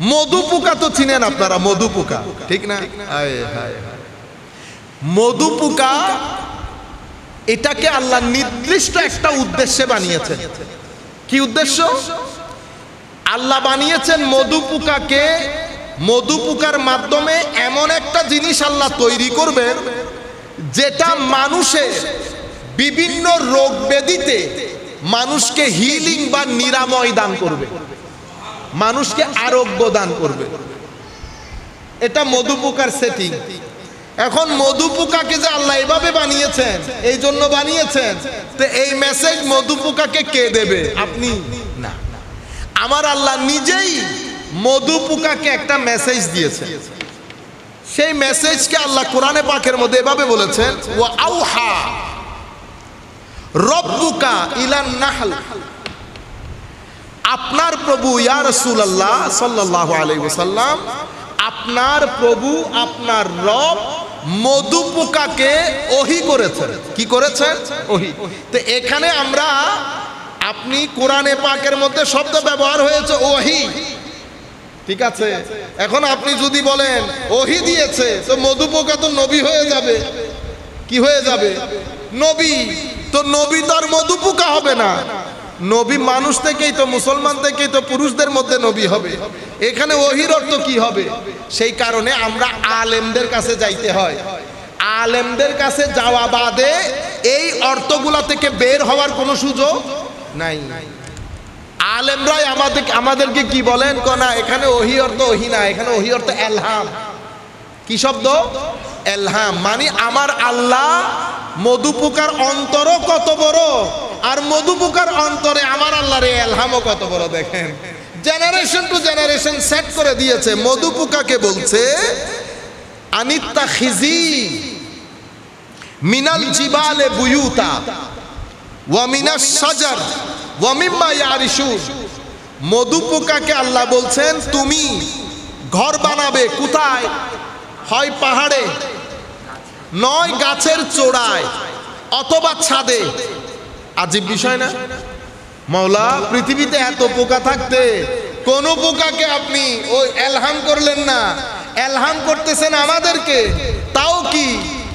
মধু পোকা তো চিনেন আপনারা, মধু পোকা। ঠিক না। মধু পোকা এটাকে আল্লাহ নির্দিষ্ট একটা উদ্দেশ্যে বানিয়েছেন। কি উদ্দেশ্য? আল্লাহ বানিয়েছেন মধু পোকাকে, মধু পোকার মাধ্যমে এমন একটা জিনিস আল্লাহ তৈরি করবেন, যেটা মানুষের বিভিন্ন রোগ ব্যাধিতে মানুষকে হিলিং বা নিরাময় দান করবে। মানুষকে আরোগ্য দান করবে। এটা মধু পোকার সেটিং এখন মধু পোকাকে যে আল্লাহ এভাবে বানিয়েছেন, এই জন্য বানিয়েছেন, তো এই মেসেজ মধু পোকাকে কে দেবে? আপনি? না। আমার আল্লাহ নিজেই মধু পোকাকে একটা মেসেজ দিয়েছে সেই মেসেজকে আল্লাহ কোরআনে পাকের মধ্যে এভাবে বলেছেন ও আউহা রব্বুকা ইলান নাহল। আপনার প্রভু ইয়া রাসূলুল্লাহ সাল্লাল্লাহু আলাইহি ওয়াসাল্লাম, আপনার প্রভু, আপনার রব মধু পোকাকে ওহি করেছেন। কি করেছেন? ওহি। তো এখানে আমরা, আপনি কোরআনে পাকের মধ্যে শব্দ ব্যবহার হয়েছে, ওহি। ঠিক আছে? এখন আপনি যদি বলেন, ওহি দিয়েছে, তো মধু পোকা তো নবী হয়ে যাবে। কি হয়ে যাবে? নবী। তো নবী তো আর মধু পোকা হবে না। নবী মানুষ থেকেই তো, মুসলমান থেকেই তো, পুরুষদের মধ্যে নবী হবে। এখানে ওহির অর্থ কি হবে? সেই কারণে আমরা আলেমদের কাছে যাইতে হয়। আলেমদের কাছে যাওয়া বাদে এই অর্থগুলা থেকে বের হওয়ার কোনো সুযোগ নাই। আলেমরাই আমাদের আমাদেরকে কি বলেন? না, এখানে ওহি অর্থ ওহি না, এখানে ওহি অর্থ এলহাম। কি শব্দ? এলহাম। মানে আমার আল্লাহ মধুপুকার অন্তরও কত বড়? আর মধুপুকার অন্তরে আমার আল্লাহর এই এলহামও কত বড় দেখেন। জেনারেশন টু জেনারেশন সেট করে দিয়েছে। মধুপুকাকে বলছে, আনিত্তা খিজি মিনাল জিবালে বুয়ুতা ওয়া মিনাস সাজার ওয়া মিম্মা ইয়ারিশুন। মধুপোকাকে আল্লাহ বলছেন, তুমি ঘর বানাবে কোথায়? হয় পাহাড়ে, নয় গাছের চোড়ায়, অথবা ছাদে। আজীব বিষয় না? মৌলা পৃথিবীতে এত পোকা থাকতে কোন পোকাকে আপনি ওই এলহাম করলেন না। এলহাম করতেছেন আমাদেরকে। তাও কি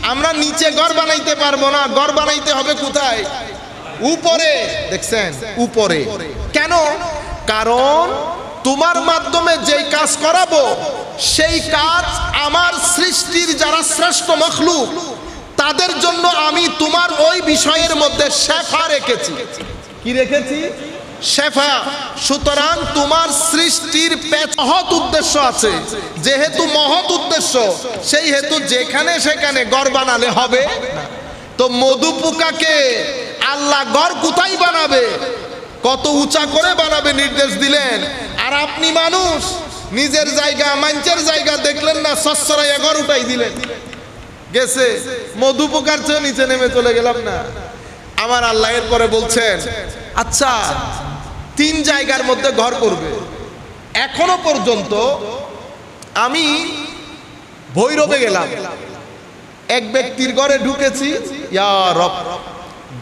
আমরা নিচে ঘর বানাইতে পারব না? ঘর বানাইতে হবে কোথায়? উপরে। দেখছেন? উপরে। কেন? কারণ তোমার মাধ্যমে যেই কাজ করাবো, সেই কাজ আমার সৃষ্টির যারা শ্রেষ্ঠ মখলুক তাদের জন্য আমি তোমার ওই বিষয়ের মধ্যে শেফা রেখেছি। কি রেখেছি? শেফা সুতরাং তোমার সৃষ্টির মহৎ উদ্দেশ্য আছে। যেহেতু মহৎ উদ্দেশ্য সেই হেতু যেখানে সেখানে গড় বানালে হবে। তো মধু পোকাকে আল্লাহ গড় কোথায় বানাবে? কত উঁচা করে বানাবে নির্দেশ দিলেন। আর আপনি মানুষ নিজের জায়গা মাঞ্চের জায়গা দেখলেন না সচ্ছরাইয়া গড় উঠাই দিলেন। গেছে। মধু পোকার চেয়ে নিচে নেমে চলে গেলাম না। আমার আল্লাহ এর পরে বলছেন আচ্ছা তিন জায়গার মধ্যে ঘর করবে। এখনও পর্যন্ত আমি ভৈরবে গেলাম। এক ব্যক্তির ঘরে ঢুকেছি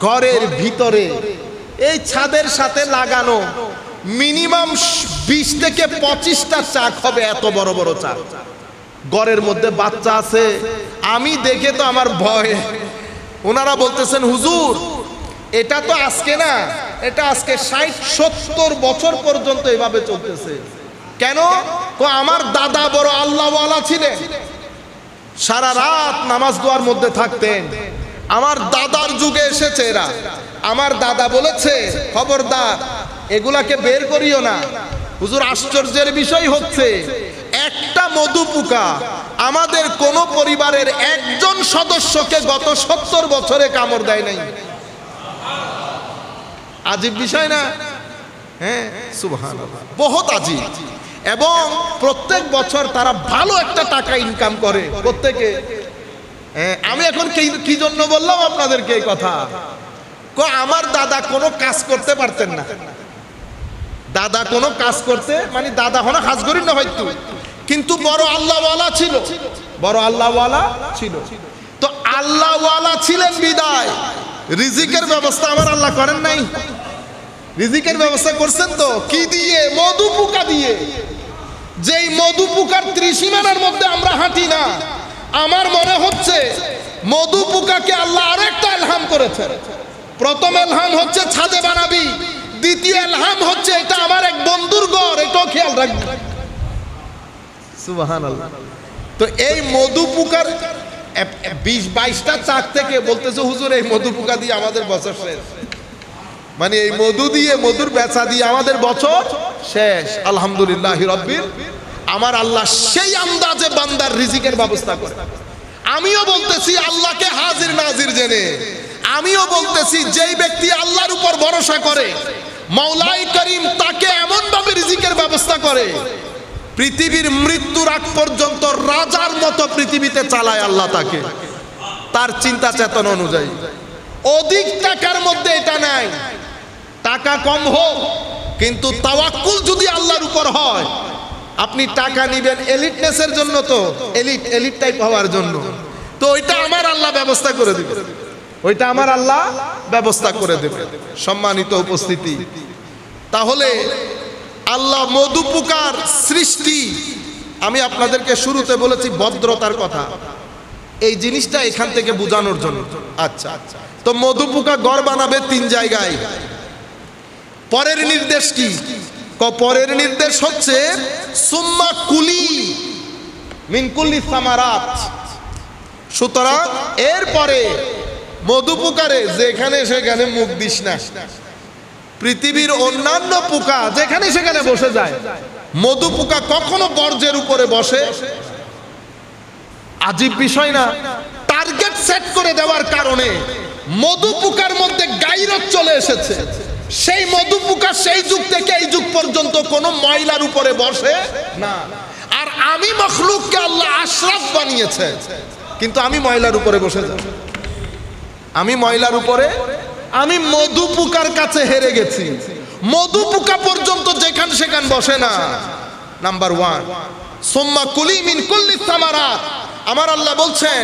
ঘরের ভিতরে। এই ছাদের সাথে লাগানো মিনিমাম বিশ থেকে পঁচিশটা চাক হবে এত বড় বড় চাক। ঘরের মধ্যে বাচ্চা আছে, আমি দেখে তো আমার ভয়। ওনারা বলতেছেন, হুজুর, এটা তো আজকে না, এটা আজকে ষাট, সত্তর বছর পর্যন্ত এভাবে চলতেছে। কেন? তো আমার দাদা বড় আল্লাহওয়ালা ছিলেন। সারা রাত নামাজ দোয়ার মধ্যে থাকতেন। আমার দাদার যুগে এসেছে এরা। আমার দাদা বলেছে, খবরদার, এগুলাকে বের করিও না। হুজুর, আশ্চর্যের বিষয় হচ্ছে একটা মধু পোকা আমাদের কোন পরিবারের একজন সদস্যকে গত সত্তর বছরে কামড় দেয় নাই। আজীব বিষয় না? হ্যাঁ বহুত আজীব। এবং প্রত্যেক বছর তারা ভালো একটা টাকা ইনকাম করে প্রত্যেকে। হ্যাঁ, আমি এখন কি- জন্য বললাম আপনাদেরকে এই কথা? আমার দাদা কোনো কাজ করতে পারতেন না। দাদা কোনো কাজ করতে মানে দাদা হলো হাজগরি না হয়তো। কিন্তু বড় আল্লাহওয়ালা ছিল। বড় আল্লাহওয়ালা ছিল। তো আল্লাহওয়ালা ছিলেন বিদায়। রিজিকের ব্যবস্থা আমার আল্লাহ করেন নাই। রিজিকের ব্যবস্থা করছেন তো। কি দিয়ে? মধু পোকা দিয়ে। যে মধু পোকার ত্রিসীমানার মধ্যে আমরা হাঁটি না। আমার মনে হচ্ছে মধু পোকাকে আল্লাহ আরেকটা এলহাম করেছে প্রথম এলহাম হচ্ছে ছাদে বানাবি। দ্বিতীয় এলহাম হচ্ছে এটা আমার এক বন্ধুর ঘর এটাও খেয়াল রাখবি তো এই মধু পোকার এ- এ- বিশ, বাইশটা চাক থেকে বলতেছে, হুজুর, এই মধু পোকা দিয়ে আমাদের বছর শেষ। মানে এই মধু দিয়ে, মধুর বেচা দিয়ে আমাদের বছর শেষ। আলহামদুলিল্লাহ রব্বির আমার আল্লাহ সেই আন্দাজে বান্দার রিজিকের ব্যবস্থা করে। আমিও বলতেছি, আল্লাহকে হাজির নাজির জেনে। আমিও বলতেছি, যেই ব্যক্তি আল্লাহর উপর ভরসা করে, মৌলাই করিম তাকে এমন ভাবে রিজিকের ব্যবস্থা করে পৃথিবীর মৃত্যুর আগ পর্যন্ত রাজার মতো পৃথিবীতে চালায় আল্লাহ তাকে। তার চিন্তা চেতনা অনুযায়ী। অধিক টাকার মধ্যে এটা নাই টাকা কম হোক, কিন্তু তাওয়াক্কুল যদি আল্লাহর উপর হয়, আপনি টাকা নিবেন এলিটনেসের জন্য তো, এলিট এলিট টাইপ হওয়ার জন্য। তো ওইটা আমার আল্লাহ ব্যবস্থা করে দিবে। ওইটা আমার আল্লাহ ব্যবস্থা করে দেবে। সম্মানিত উপস্থিতি। তাহলে আল্লাহ মধুপুকার সৃষ্টি। আমি আপনাদেরকে শুরুতে বলেছি ভদ্রতার কথা। এই জিনিসটা এখান থেকে বোঝানোর জন্য। আচ্ছা। তো মধুপুকা গড় বানাবে তিন জায়গায়। পরের নির্দেশ কি? পরের নির্দেশ হচ্ছে, সুম্মা কুলি মিনকুল্লি সামারাত। সুতরাং এরপরে মধুপুকারে যেখানে সেখানে মুখ দিস না। পৃথিবীর অন্যান্য পোকা যেখানে সেখানে বসে যায়। মধু পোকা কখনো বর্জ্যের উপরে বসে। আজীব বিষয় না টার্গেট সেট করে দেওয়ার কারণে মধু পোকার মধ্যে গাইরত চলে এসেছে। সেই মধু পোকা সেই যুগ থেকে এই যুগ পর্যন্ত কোনো ময়লার উপরে বসে না। আর আমি মখলুককে আল্লাহ আশরাফ বানিয়েছে। কিন্তু আমি ময়লার উপরে বসে যাই আমি ময়লার উপরে আমি মধু পোকার কাছে হেরে গেছি। মধু পোকা পর্যন্ত যেখান সেখান বসে না। নাম্বার ওয়ান সোম্মা কুলি মিন কুল্লি সামারাত। আমার আল্লাহ বলছেন,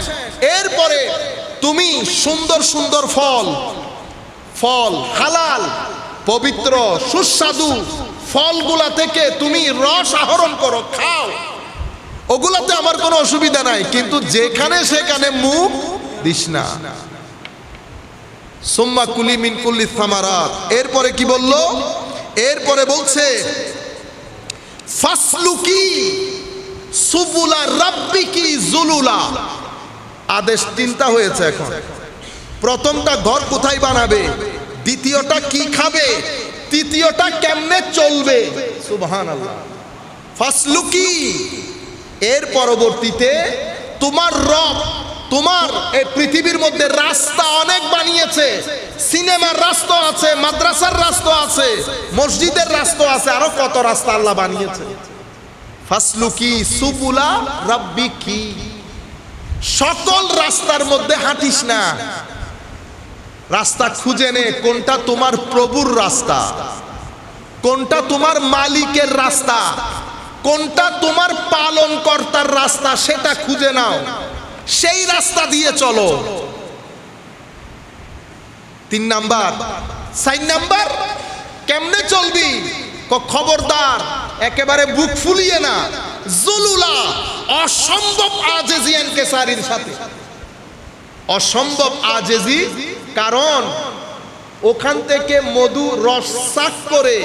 এরপরে তুমি সুন্দর সুন্দর ফল ফল হালাল, পবিত্র, সুস্বাদু ফলগুলা থেকে তুমি রস আহরণ করো, খাও। ওগুলাতে আমার কোনো অসুবিধা নাই, কিন্তু যেখানে সেখানে মুখ দিস না। সোম্মা কুলি মিন কুল্লি সামারাত। এরপরে কি বলল? এরপরে বলছে, ফাসলুকি সুবুলা জুলুলা। আদেশ তিনটা হয়েছে এখন। প্রথমটা ঘর কোথায় বানাবে? দ্বিতীয়টা কি খাবে? তৃতীয়টা কেমনে চলবে? সুবহানাল্লাহ। ফাসলুকি, এর পরবর্তীতে তোমার রব তোমার এই পৃথিবীর মধ্যে রাস্তা অনেক বানিয়েছে। সিনেমার রাস্তা আছে, মাদ্রাসার রাস্তা আছে, মসজিদের রাস্তা আছে, আরও কত রাস্তা আল্লাহ বানিয়েছে। ফাসলুকি সুবুলা রাব্বিকি সকল রাস্তার মধ্যে হাঁটিস না। রাস্তা খুঁজে নে, কোনটা তোমার প্রভুর রাস্তা? কোনটা তোমার মালিকের রাস্তা? কোনটা তোমার পালন কর্তার রাস্তা? সেটা খুঁজে নাও। সেই রাস্তা দিয়ে চলো। তিন নাম্বার। সাইন নাম্বার, কেমনে চলবি? খবরদার, একেবারে বুক ফুলিয়ে না। জুলুলা, অসম্ভব আজেজিয়ান কেসারির সাথে। অসম্ভব আজেজি, কারণ ওখান থেকে মধু রস করে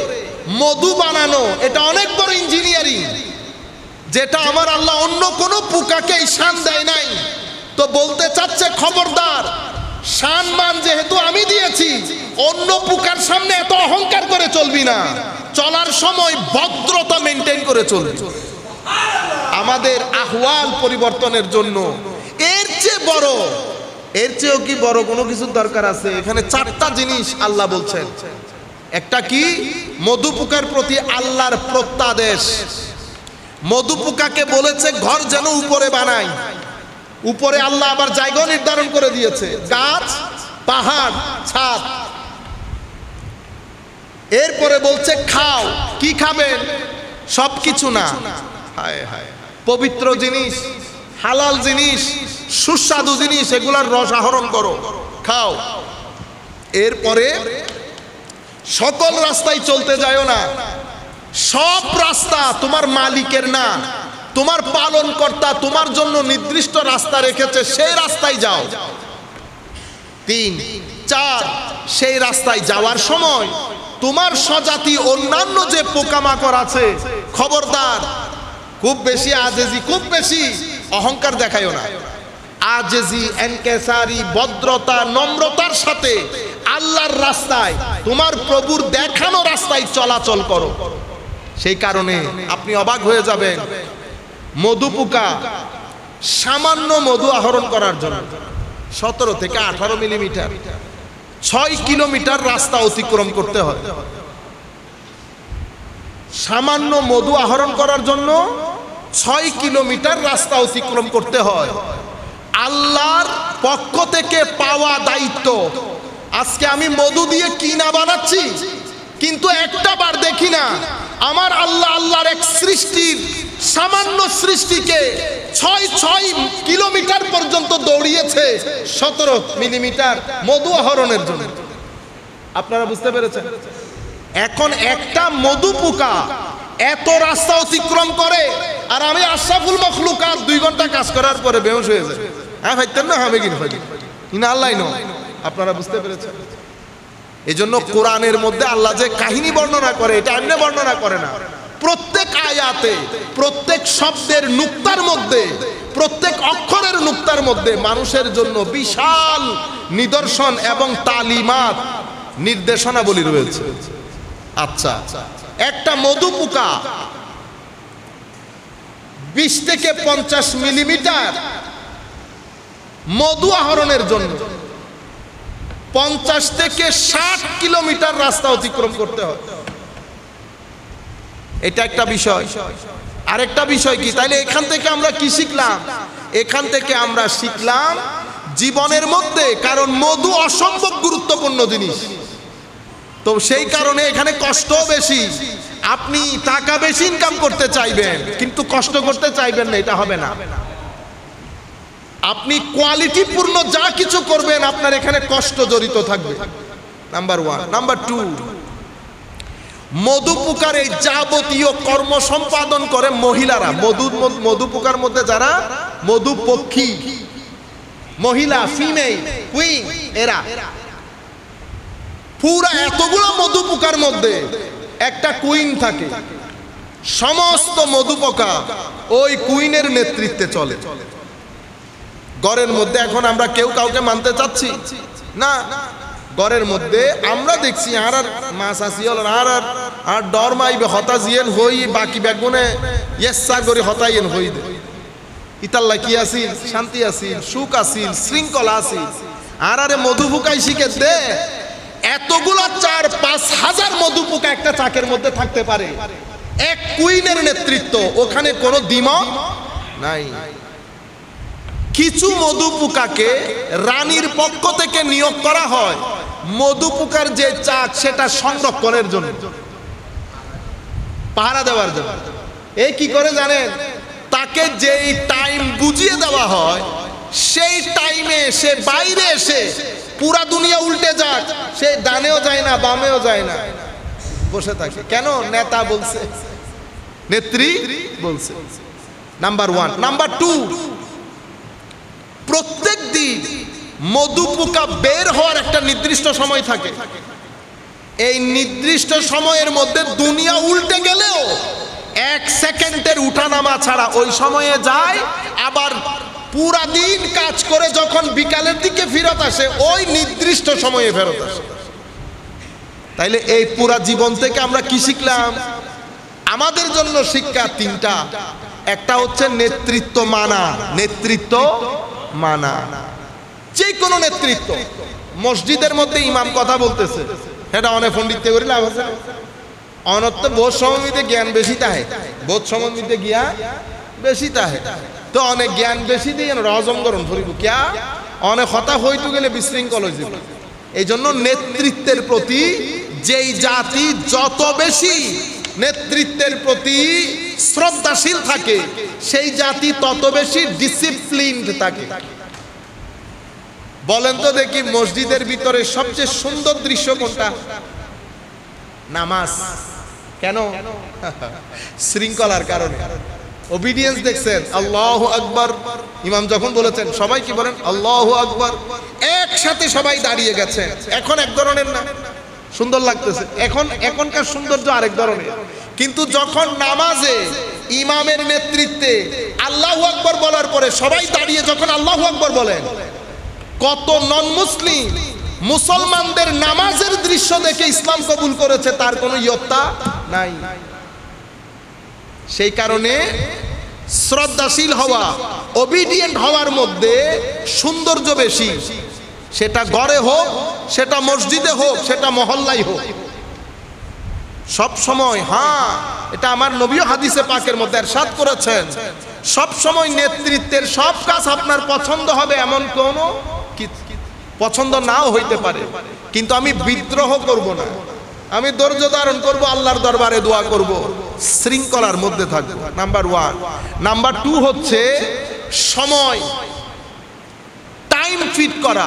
মধু বানানো, এটা অনেক বড় ইঞ্জিনিয়ারিং যেটা আমার আল্লাহ অন্য কোনো পোকাকে শান দেয় নাই। তো বলতে চাচ্ছে খবরদার, শান মান যেহেতু আমি দিয়েছি, অন্য পোকার সামনে এত অহংকার করে চলবি না। চলার সময় ভদ্রতা মেনটেন করে চলবি। আমাদের আহওয়াল পরিবর্তনের জন্য এর চেয়ে বড়, এর চেয়েও কি বড় কোনো কিছুর দরকার আছে? এখানে চারটা জিনিস আল্লাহ বলছেন। একটা কি? মধুপুকার প্রতি আল্লাহর প্রত্যাদেশ। মধুপুকাকে বলেছে, ঘর যেন উপরে বানায় উপরে আল্লাহ আবার জায়গা নির্ধারণ করে দিয়েছে। গাছ, পাহাড়, ছাদ। এরপরে বলছে, খাও, কি খাবেন? সব কিছু না পবিত্র জিনিস, হালাল জিনিস, সুস্বাদু জিনিস, এগুলার রস আহরণ করো, খাও। এরপরে সকল রাস্তায় চলতে যায়ও না। সব রাস্তা তোমার মালিকের না। তোমার পালনকর্তা তোমার জন্য নির্দিষ্ট রাস্তা রেখেছে, সেই রাস্তায় যাও। তিন, চার, সেই রাস্তায় যাওয়ার সময় তোমার স্বজাতি অন্যান্য যে পোকামাকড় আছে, খবরদার, খুব বেশি আজেজি, খুব বেশি অহংকার দেখায়ও না। আজেজি, এনকেসারি, ভদ্রতা, নম্রতার সাথে আল্লাহর রাস্তায় তোমার প্রভুর দেখানো রাস্তায় চলাচল করো। সেই কারণে আপনি অবাক হয়ে যাবেন। মধু পোকা সামান্য মধু আহরণ করার জন্য। সতেরো থেকে আঠারো মিলিমিটার। ছয় কিলোমিটার রাস্তা অতিক্রম করতে হয়। সামান্য মধু আহরণ করার জন্য ছয় কিলোমিটার রাস্তা অতিক্রম করতে হয়। আল্লাহর পক্ষ থেকে পাওয়া দায়িত্ব। আজকে আমি মধু দিয়ে কিনা বানাচ্ছি, কিন্তু একটা বার দেখি না। আমার আল্লাহ আল্লাহর এক সৃষ্টির সামান্য সৃষ্টিকে ছয় ছয় কিলোমিটার পর্যন্ত দৌড়িয়েছে সতেরো মিলিমিটার মধু আহরণের জন্য। আপনারা বুঝতে পেরেছেন? এখন একটা মধু পোকা এত রাস্তা অতিক্রম করে, আর আমি আশরাফুল মখলুকাত দুই ঘণ্টা কাজ করার পরে বেহস হয়ে যায়। হ্যাঁ ভাইতেন না হবে কিনা ভাই ইনা আল্লাহ নয়। আপনারা বুঝতে পেরেছেন? এই জন্য কোরআনের মধ্যে আল্লাহ যে কাহিনী বর্ণনা করে, এটা এমনি বর্ণনা করে না। প্রত্যেক আয়াতে, প্রত্যেক শব্দের নুক্তার মধ্যে, প্রত্যেক অক্ষরের নুক্তার মধ্যে মানুষের জন্য বিশাল নিদর্শন এবং তালিমাত, নির্দেশনাবলী রয়েছে। আচ্ছা একটা মধু পোকা বিশ থেকে পঞ্চাশ মিলিমিটার মধু আহরণের জন্য। পঞ্চাশ থেকে ষাট কিলোমিটার রাস্তা অতিক্রম করতে হয়। এটা একটা বিষয়। আরেকটা বিষয় কি? তাইলে এখান থেকে আমরা কি শিখলাম? এখান থেকে আমরা শিখলাম জীবনের মধ্যে, কারণ মধু অসম্ভব গুরুত্বপূর্ণ জিনিস। তো সেই কারণে এখানে কষ্ট বেশি। আপনি টাকা বেশি ইনকাম করতে চাইবেন, কিন্তু কষ্ট করতে চাইবেন না, এটা হবে না। আপনি কোয়ালিটিপূর্ণ যা কিছু করবেন, আপনার এখানে কষ্ট জড়িত থাকবে। নাম্বার ওয়ান নাম্বার টু মধু এই যাবতীয় কর্ম সম্পাদন করে মহিলারা। মধু মধু মধ্যে যারা? মধু পক্ষী। মহিলা ফিমেল কুইন এরা। পুরা এতগুলো মধু পোকার মধ্যে একটা কুইন থাকে। সমস্ত মধু পোকা ওই কুইনের নেতৃত্বে চলে। গড়ের মধ্যে এখন আমরা কেউ কাউকে মানতে চাচ্ছি। না, গড়ের মধ্যে আমরা দেখছি আর আর মাছ আসি হল আর আর আর ডর মাইবে হতা জিয়েন হই, বাকি বেগুনে ইয়েসা করে হতাইয়েন হই দে। ইতাল্লা কি আসিল শান্তি আসিল সুখ আসিল শৃঙ্খলা আসিল আর আরে মধু ফুকাই শিখে দে এতগুলা চার, পাঁচ হাজার মধু পোকা একটা চাকের মধ্যে থাকতে পারে। এক কুইনের নেতৃত্ব, ওখানে কোনো দ্বিমত নাই। কিছু মধু পোকাকে রানীর পক্ষ থেকে নিয়োগ করা হয়। মধু পোকার যে চাক, সেটা সংরক্ষণের জন্য। পাহারা দেওয়ার জন্য। এই কি করে জানেন? তাকে যেই টাইম বুঝিয়ে দেওয়া হয়, সেই টাইমে সে বাইরে এসে পুরা দুনিয়া উল্টে যাক। সে ডানেও যায় না, বামেও যায় না। বসে থাকে। কেন? নেতা বলছে। নেত্রী বলছে। নাম্বার ওয়ান নাম্বার টু প্রত্যেক দিন মধু পোকা বের হওয়ার একটা নির্দিষ্ট সময় থাকে। এই নির্দিষ্ট সময়ের মধ্যে দুনিয়া উল্টে গেলেও এক সেকেন্ডের উঠানামা ছাড়া ওই সময়ে যায়, আবার পুরা দিন কাজ করে যখন বিকালের দিকে ফেরত আসে, ওই নির্দিষ্ট সময়ে ফেরত আসে। তাইলে এই পুরা জীবন থেকে আমরা কি শিখলাম? আমাদের জন্য শিক্ষা তিনটা। একটা হচ্ছে নেতৃত্ব মানা। নেতৃত্ব মানা। যে কোনো নেতৃত্ব মসজিদের মধ্যে ইমাম কথা বলতেছে, সেটা অনেক পণ্ডিত করে লাভ আছে। অনত্য বোধ সমন্বিতে জ্ঞান বেশি তাহে, বোধ সমন্বিতে গিয়া বেশি তাহে। তো অনেক জ্ঞান বেশি দিয়ে রজম করুন ফুরিব কিয়া? অনেক হতা হইতে গেলে বিশৃঙ্খল হয়ে যাবে এই জন্য নেতৃত্বের প্রতি যেই জাতি যত বেশি নেতৃত্বের প্রতি শ্রদ্ধাশীল থাকে, সেই জাতি তত বেশি ডিসিপ্লিনড থাকে। বলেন তো দেখি মসজিদের ভিতরে সবচেয়ে সুন্দর দৃশ্য কোনটা? নামাজ। কেন? শৃঙ্খলার কারণে। ওবিডিয়েন্স দেখছেন? আল্লাহ আকবর। ইমাম যখন বলেছেন, সবাই কি বলেন? আল্লাহ আকবর। একসাথে সবাই দাঁড়িয়ে গেছেন। এখন এক ধরনের না? সুন্দর লাগতেছে। এখন, এখনকার সৌন্দর্য আরেক ধরনের। কিন্তু যখন নামাজে, ইমামের নেতৃত্বে আল্লাহ আকবর বলার পরে সবাই দাঁড়িয়ে যখন আল্লাহ আকবর বলেন, কত নন মুসলিম মুসলমানদের নামাজের দৃশ্য দেখে ইসলাম কবুল করেছে, তার কোনো ইয়ত্তা নাই। সেই কারণে শ্রদ্ধাশীল হওয়া ওবিডিয়েন্ট হওয়ার মধ্যে সৌন্দর্য বেশি। সেটা গড়ে হোক, সেটা মসজিদে হোক, সেটা মহল্লাই হোক। সব সময় হ্যাঁ এটা আমার নবীয় হাদিসে পাকের মধ্যে এরশাদ করেছেন। সব সময় নেতৃত্বের সব কাজ আপনার পছন্দ হবে এমন কোনো পছন্দ নাও হইতে পারে। কিন্তু আমি বিদ্রোহ করব না। আমি ধৈর্য ধারণ করব, আল্লাহর দরবারে দোয়া করব। শৃঙ্খলার মধ্যে থাকব। নাম্বার ওয়ান নাম্বার টু হচ্ছে সময়। টাইম ফিট করা।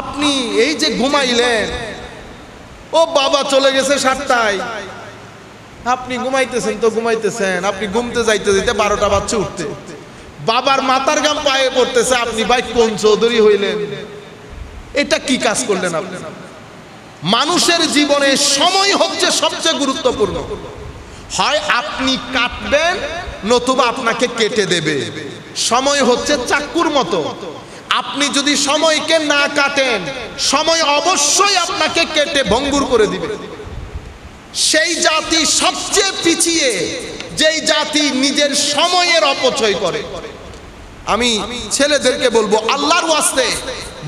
আপনি এই যে ঘুমাইলেন, ও বাবা চলে গেছে সাতটায়। আপনি ঘুমাইতেছেন তো ঘুমাইতেছেন, আপনি ঘুমতে যাইতে যাইতে বারোটা বাচ্চা উঠতে। বাবার মাথার গাম পায়ে পড়তেছে, আপনি ভাই কোন চৌধুরী হইলেন? এটা কি কাজ করলেন আপনি? মানুষের জীবনে সময় হচ্ছে সবচেয়ে গুরুত্বপূর্ণ। হয় আপনি কাটবেন, নতুবা আপনাকে কেটে দেবে। সময় হচ্ছে চাক্কুর মতো। আপনি যদি সময়কে না কাটেন, সময় অবশ্যই আপনাকে কেটে ভঙ্গুর করে দিবে। সেই জাতি সবচেয়ে পিছিয়ে, যেই জাতি নিজের সময়ের অপচয় করে। আমি ছেলেদেরকে বলব, আল্লাহর ওয়াস্তে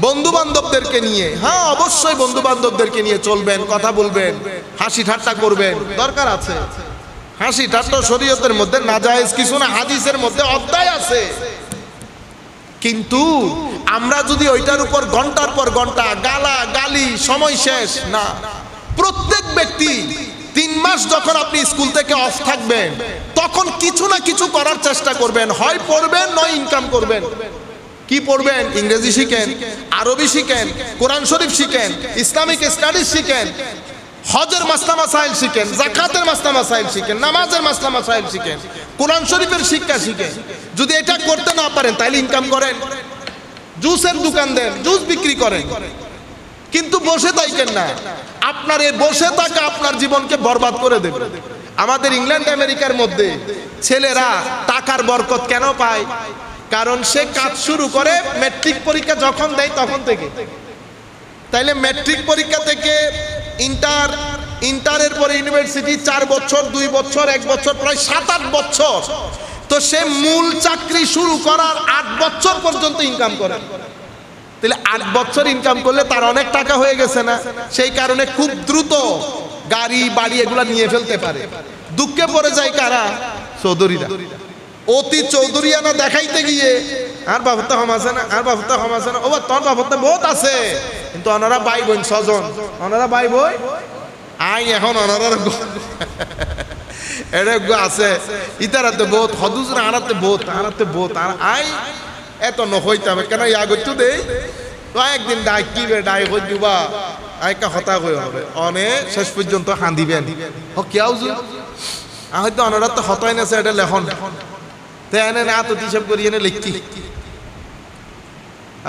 বন্ধু বান্ধবদেরকে নিয়ে হ্যাঁ অবশ্যই বন্ধু বান্ধবদেরকে নিয়ে চলবেন, কথা বলবেন, হাসি ঠাট্টা করবেন। দরকার আছে। হাসি ঠাট্টা শরীয়তের মধ্যে নাজায়েজ, কিছু না, হাদিসের মধ্যে অধ্যায় আছে। কিন্তু আমরা যদি ওইটার উপর ঘণ্টার পর ঘণ্টা, গালা, গালি, সময় শেষ, না। প্রত্যেক ব্যক্তি তিন মাস যখন আপনি স্কুল থেকে অফ থাকবেন, তখন কিছু না কিছু করার চেষ্টা করবেন। হয় পড়বেন, নয় ইনকাম করবেন। কি পড়বেন? ইংরেজি শিখেন, আরবি শিখেন, কোরআন শরীফ শিখেন, ইসলামিক স্টাডিজ শিখেন, হজের মাসলা মাসাইল শিখেন, জাকাতের মাসলা মাসাইল শিখেন, নামাজের মাসলা মাসাইল শিখেন, কোরআন শরীফের শিক্ষা শিখেন। যদি এটা করতে না পারেন, তাহলে ইনকাম করেন। জুসের দোকান দেন, জুস বিক্রি করেন। কিন্তু বসে থাকেন না। আপনার এই বসে থাকা আপনার জীবনকে বরবাদ করে দেবে। আমাদের ইংল্যান্ড, আমেরিকার মধ্যে ছেলেরা টাকার বরকত কেন পায়? কারণ সে কাজ শুরু করে ম্যাট্রিক পরীক্ষা যখন দেয় তখন থেকে। তাইলে ম্যাট্রিক পরীক্ষা থেকে ইন্টার ইন্টারের পরে ইউনিভার্সিটি চার বছর, দুই বছর, এক বছর, প্রায় সাত আট বছর তো সে মূল চাকরি শুরু করার আট বছর পর্যন্ত ইনকাম করে। তাহলে আট বছর ইনকাম করলে তার অনেক টাকা হয়ে গেছে না? সেই কারণে খুব দ্রুত গাড়ি, বাড়ি এগুলা নিয়ে ফেলতে পারে। দুঃখে পড়ে যায় কারা? চৌধুরীরা। অতি চৌধুরিয়ানা দেখাইতে গিয়ে, আর বাবুতে হম আছে না? আর বাবুতে হম আছে না? ও তোর বাবুতে বহুত আছে। কিন্তু ওনারা ভাই বোন ছজন ওনারা ভাই বই আই, এখন ওনারা গো আছে। ইতারাতে বহুত, হদুজরা আনাতে বহুত আনাতে বহুত। আর আই, এত নহইতে হবে কেন ইয়া করছু দেই? তো একদিন ডাই কি বে, ডাই হই দিবা? আইকা হতা কই হবে? অনে শেষ পর্যন্ত হাঁদিবেন। হ কিয়াও আ হয়তো অনারা তো হতাই না এটা লেখন। তে এনে না তো হিসাব করি এনে লিখি।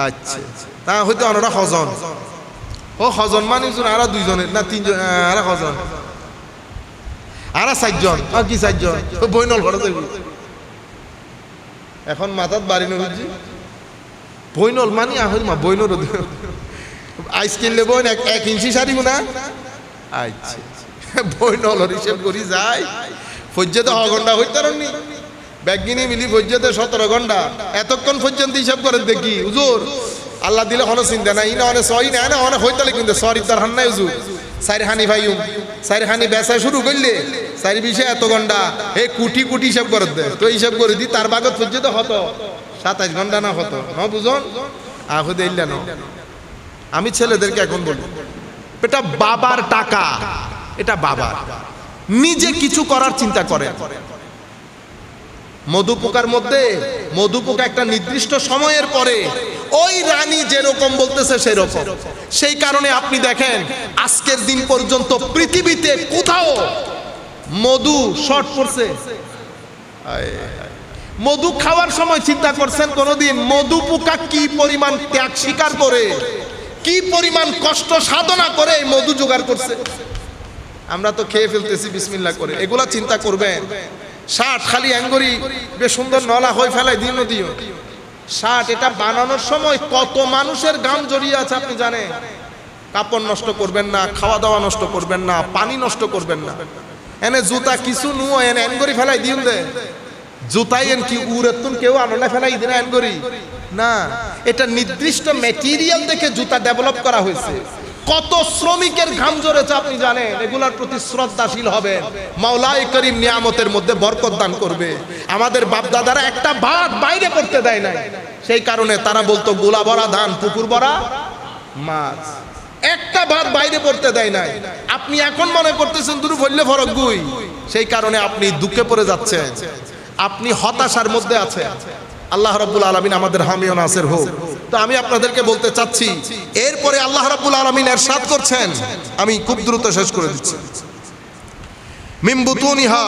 আচ্ছা। তা হয়তো অনারা হজন। ও হজন মানে আর দুইজনের, না তিনজন আর হজন। আর চারজন, আর কি চারজন? ও বইনল ঘরে যাবি এখন মাথাত বাড়ি নবুজি বইনল মানে আহল মা বইনর আইস কিনলে বইন, এক এক ইঞ্চি সারিব না আচ্ছা। বইনল হিসেব করি যায় ফজ্জাতে হ ঘণ্টা হইতে নি ব্যাগিনি মিলি ফজ্জাতে সতেরো ঘণ্টা। এতক্ষণ পর্যন্ত হিসাব করে দেখি, হুজুর। আল্লাহ দিলে কোনো চিন্তা নাই না অনেক সরি না অনেক হইতালে কিন্তু। সরি তার হান নাই, হুজুর। সাইর হানি ভাইউম সাইর হানি বেচা শুরু করলে সাইর বিষে এত ঘণ্টা হে কুটি কুটি হিসাব করে দে। তো হিসাব করে দি, তার বাগত পর্যন্ত হতো। সাতাশ ঘণ্টা না হতো। ন বুঝন? আহুদ ইল্লা ন। আমি ছেলেদেরকে এখন বলি, এটা বাবার টাকা, এটা বাবার। নিজে কিছু করার চিন্তা করে মধুপোকার মধ্যে মধুপোকা একটা নির্দিষ্ট সময়ের পরে ওই রানী যেরকম বলতেছে সেরকম। সেই কারণে আপনি দেখেন, আজকের দিন পর্যন্ত পৃথিবীতে কোথাও মধু শর্ট পড়ছে। মধু খাওয়ার সময় চিন্তা করছেন কোনোদিন মধু পোকা কি পরিমাণ ত্যাগ স্বীকার করে, কি পরিমাণ কষ্ট সাধনা করে মধু জোগাড় করছে। আমরা তো খেয়ে ফেলতেছি বিসমিল্লা করে। এগুলা চিন্তা করবেন। ষাট খালি অ্যাঙ্গরি বেশ সুন্দর নলা হয়ে ফেলায় দিন দিও। ষাট, এটা বানানোর সময় কত মানুষের গাম জড়িয়ে আছে আপনি জানেন? কাপড় নষ্ট করবেন না, খাওয়া দাওয়া নষ্ট করবেন না, পানি নষ্ট করবেন না। এনে জুতা কিছু নুও এনে অ্যাঙ্গরি ফেলাই দিন দে। জুতাই এন কি উড়ের কেউ আনলে ফেলাই দিন অ্যাঙ্গরি না, এটা নির্দিষ্ট ম্যাটেরিয়াল দেখে জুতা ডেভেলপ করা হয়েছে। কত শ্রমিকের ঘাম জড়েছে আপনি জানেন? এগুলার প্রতি শ্রদ্ধাশীল হবেন। মাওলাই করিম নিয়ামতের মধ্যে বরকত দান করবে। আমাদের বাপ দাদারা একটা ভাত বাইরে করতে দেয় নাই। সেই কারণে তারা বলতো, গোলা ভরা ধান, পুকুর ভরা মাছ। একটা ভাত বাইরে পড়তে দেয় নাই। আপনি এখন মনে করতেছেন, দূর বললে ফরক গুই। সেই কারণে আপনি দুঃখে পড়ে যাচ্ছেন। আপনি হতাশার মধ্যে আছেন। আল্লাহ রাব্বুল আলামিন আমাদের হামিও নাসের হোক। তো আমি আপনাদেরকে বলতে চাচ্ছি, এরপরে আল্লাহ রাব্বুল আলামিন এরশাদ করছেন। আমি খুব দ্রুত শেষ করে দিচ্ছি। মিন বুতুনিহা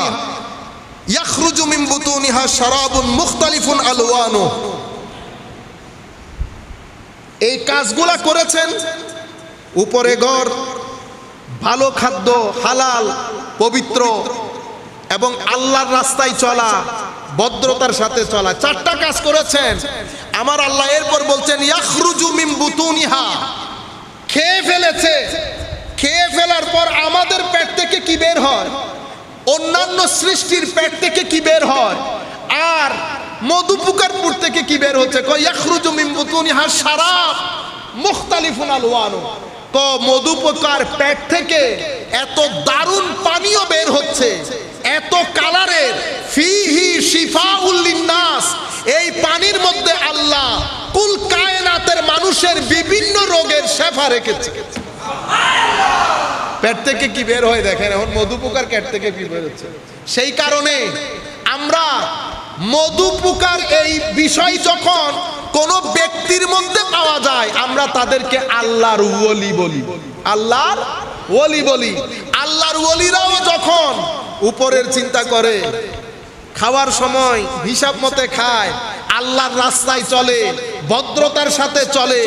ইয়াখরুজু মিন বুতুনিহা শারাবুন মুখতালিফুন আলওয়ানু এই কাজগুলা করেছেন উপরে ঘর ভালো খাদ্য, হালাল, পবিত্র এবং আল্লাহর রাস্তায় চলা। ভদ্রতার সাথে চলা। চারটা কাজ করেছেন। আমার আল্লাহ এরপর বলছেন, ইয়াখরুজু খেয়ে ফেলেছে। খেয়ে ফেলার পর আমাদের পেট থেকে কি বের হয়? অন্যান্য সৃষ্টির পেট থেকে কি বের হয়? আর মধুপুকার পুর থেকে কি বের হচ্ছে? কয়, ইয়াখরুজু মিন বুতুনিহা পেট থেকে এত দারুণ পানীয় বের হচ্ছে। এত কালারের, ফিহি শিফাউল লিন্নাস, এই পানির মধ্যে আল্লাহ কুল কায়নাতের মানুষের বিভিন্ন রোগের শেফা রেখেছে। পেট থেকে কি বের হয় দেখেন, এখন মধুপোকার পেট থেকে কি বের হচ্ছে? সেই কারণে আমরা মধুপোকার এই বিষয় যখন কোন ব্যক্তির মধ্যে পাওয়া যায়, আমরা তাদেরকে আল্লাহর ওলি বলি। আল্লাহর ওলি বলি। আল্লাহর ওলিরাও যখন উপরের চিন্তা করে। খাওয়ার সময় হিসাব মতে খায়। আল্লাহর রাস্তায় চলে, ভদ্রতার সাথে চলে।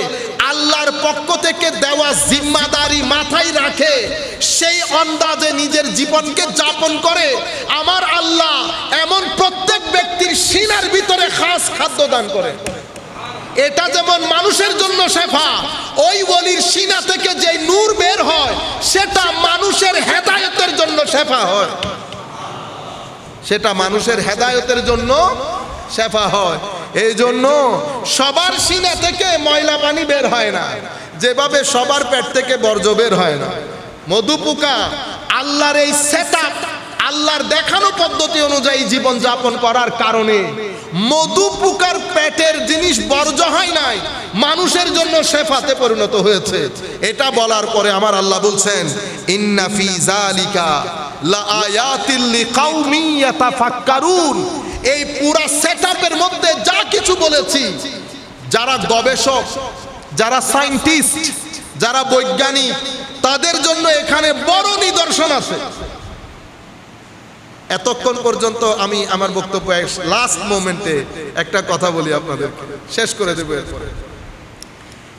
আল্লাহর পক্ষ থেকে দেওয়া জিম্মাদারি মাথায় রাখে। সেই অন্দাজে নিজের জীবনকে যাপন করে। আমার আল্লাহ এমন প্রত্যেক ব্যক্তির সিনার ভিতরে খাস খাদ্য দান করে। এটা যেমন মানুষের জন্য শেফা, ওই বলির সিনা থেকে যে নূর বের হয়, সেটা মানুষের হেদায়তের জন্য শেফা হয়। সেটা মানুষের হেদায়তের জন্য শেফা হয়। এই জন্য সবার সিনা থেকে ময়লা পানি বের হয় না। যেভাবে সবার পেট থেকে বর্জ্য বের হয় না। মধুপোকা, আল্লাহর এই সেট আল্লাহর দেখানো পদ্ধতি অনুযায়ী জীবন যাপন করার কারণে মধুপোকার পেটের জিনিস বর্জ্য হয় নাই, মানুষের জন্য শেফাতে পরিণত হয়েছে। এটা বলার পরে আমার আল্লাহ বলছেন, ইন্না ফি জালিকা এই পুরা সেটআপের মধ্যে যা কিছু বলেছি, যারা গবেষক, যারা সায়েন্টিস্ট, যারা বৈজ্ঞানিক, তাদের জন্য এখানে বড় নিদর্শন আছে। এতক্ষণ পর্যন্ত আমি আমার বক্তব্য লাস্ট মোমেন্টে একটা কথা বলি আপনাদেরকে। শেষ করে দেবো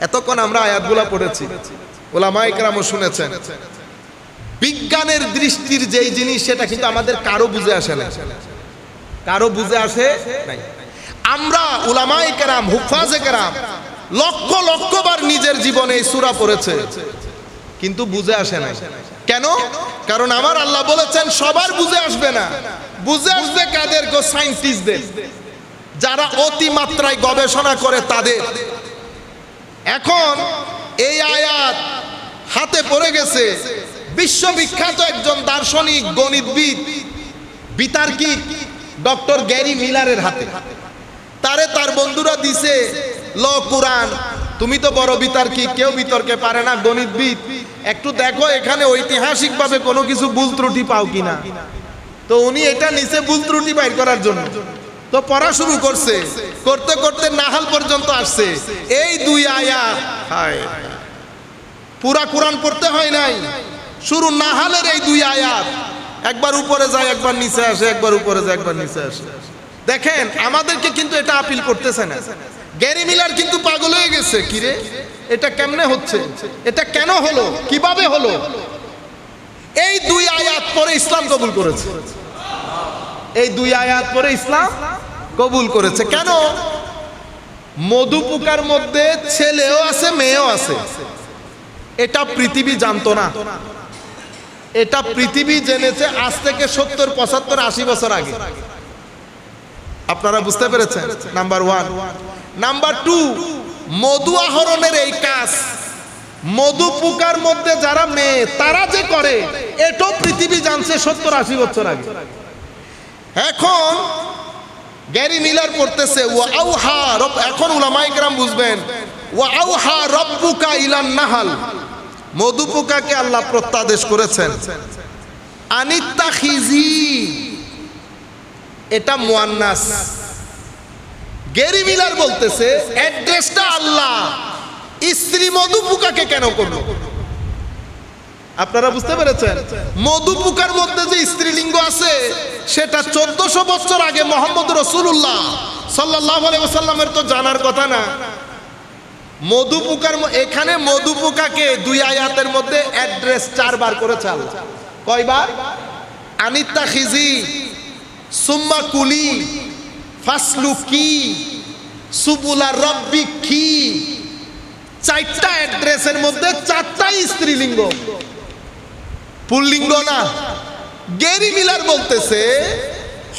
এতক্ষণ আমরা আয়াতগুলা পড়েছি। ওলামাই কেরামও শুনেছেন। বিজ্ঞানের দৃষ্টির যেই জিনিস, সেটা কিন্তু আমাদের কারও বুঝে আসে না কারও বুঝে আসে নাই। আমরা উলামাই কেরাম, হুফাজে কেরাম, লক্ষ লক্ষবার নিজের জীবনে সুরা পড়েছে, কিন্তু বুঝে আসে না কেন? কারণ আমার আল্লাহ বলেছেন, সবার বুঝে আসবে না। বুঝে আসবে কাদের গো সায়েন্টিস্টদের যারা অতিমাত্রায় গবেষণা করে তাদের। এখন এই আয়াত হাতে পড়ে গেছে বিশ্ববিখ্যাত একজন দার্শনিক গণিতবিদ, বিতার্কিক ডক্টর গ্যারি মিলারের হাতে। তারে তার বন্ধুরা দিছে, ল, কুরআন। তুমি তো বড় বিতার্কিক, কেউ বিতর্কে পারে না, গণিতবিদ। একটু দেখো, এখানে ঐতিহাসিক ঐতিহাসিকভাবে কোনো কিছু ভুল ত্রুটি পাও কিনা। তো উনি এটা নিচে ভুল ত্রুটি বাইর করার জন্য। তো পড়া শুরু করছে। করতে করতে নাহাল পর্যন্ত আসছে। এই দুই আয়া হায়। পুরা কোরআন পড়তে হয় নাই। শুরু নাহালের এই দুই আয়াত। একবার উপরে যায়, একবার নিচে আসে, একবার উপরে যায়, একবার নিচে আসে। দেখেন, আমাদেরকে কিন্তু এটা আপিল করতেছে না। গ্যারি মিলার কিন্তু পাগল হয়ে গেছে। কিরে এটা কেমনে হচ্ছে? এটা কেন হলো? কীভাবে হলো? এই দুই আয়াত পরে ইসলাম কবুল করেছে। এই দুই আয়াত পরে ইসলাম কবুল করেছে। কেন? মধু পোকার মধ্যে ছেলেও আছে, মেয়েও আছে। এটা পৃথিবী জানতো না। এটা পৃথিবী জেনেছে আজ থেকে সত্তর, পঁচাত্তর, আশি বছর আগে। আপনারা বুঝতে পেরেছেন? নাম্বার ওয়ান নাম্বার টু মধু আহরণের এই কাজ। মধু পোকার মধ্যে যারা মেয়ে, তারা যে করে, এটাও পৃথিবী জানছে সত্তর, আশি বছর আগে। এখন গ্যারি মিলার পড়তেছে এখন উলামাইকরাম বুঝবেন ও আউহা রব্বুকা ইলান নাহাল। মধু পোকাকে আল্লাহ প্রত্যাদেশ করেছেন। আনিত্তা খিজি। এটা মুয়ান্নাস। গেরি মিলার বলতেছে, অ্যাড্রেসটা আল্লাহ। স্ত্রী মধু পোকাকে কেন করল? আপনারা বুঝতে পেরেছেন? মধু পোকার মধ্যে যে স্ত্রীলিঙ্গ আছে, সেটা চোদ্দশো বছর আগে মোহাম্মদ রসুল্লাহ সাল্লাহ সাল্লামের তো জানার কথা না। মধু পোকার এখানে মধু পোকাকে দুই আয়াতের মধ্যে অ্যাড্রেস চারবার করেছে আল্লাহ। কয়বার? আনিত্তা খিজি, সুম্মা কুলি, ফাসলু কি, সুবুলা রব্বি কি। চারটা অ্যাড্রেসের মধ্যে চারটাই স্ত্রীলিঙ্গ। পুল্লিঙ্গ না। গেরি মিলার বলতেছে,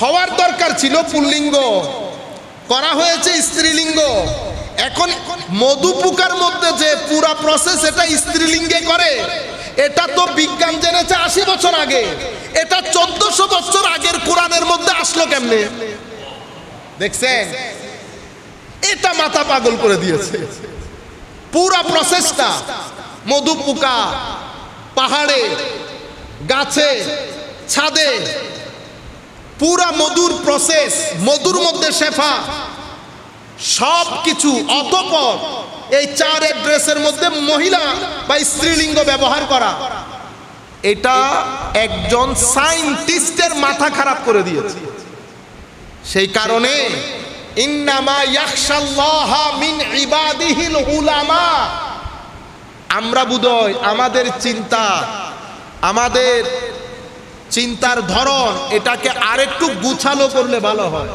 হওয়ার দরকার ছিল পুল্লিঙ্গ। করা হয়েছে স্ত্রীলিঙ্গ। এখন মধু পোকার মধ্যে যে পুরা প্রসেস এটা স্ত্রীলিঙ্গে করে, এটা তো বিজ্ঞান জেনেছে আশি বছর আগে। এটা চোদ্দশো বছর আগের কোরআনের মধ্যে আসলো কেমনে? দেখছেন? এটা মাথা পাগল করে দিয়েছে। পুরা প্রসেসটা মধু পাহাড়ে, গাছে, ছাদে, পুরা মধুর প্রসেস মধুর মধ্যে শেফা। সব কিছু অতপর এই চার অ্যাড্রেসের মধ্যে মহিলা বা স্ত্রীলিঙ্গ ব্যবহার করা। এটা একজন সায়েন্টিস্টের মাথা খারাপ করে দিয়েছে। সেই কারণে আমরা বুদয় আমাদের চিন্তা, আমাদের চিন্তার ধরন এটাকে আরেকটু গুছালো করলে ভালো হয়।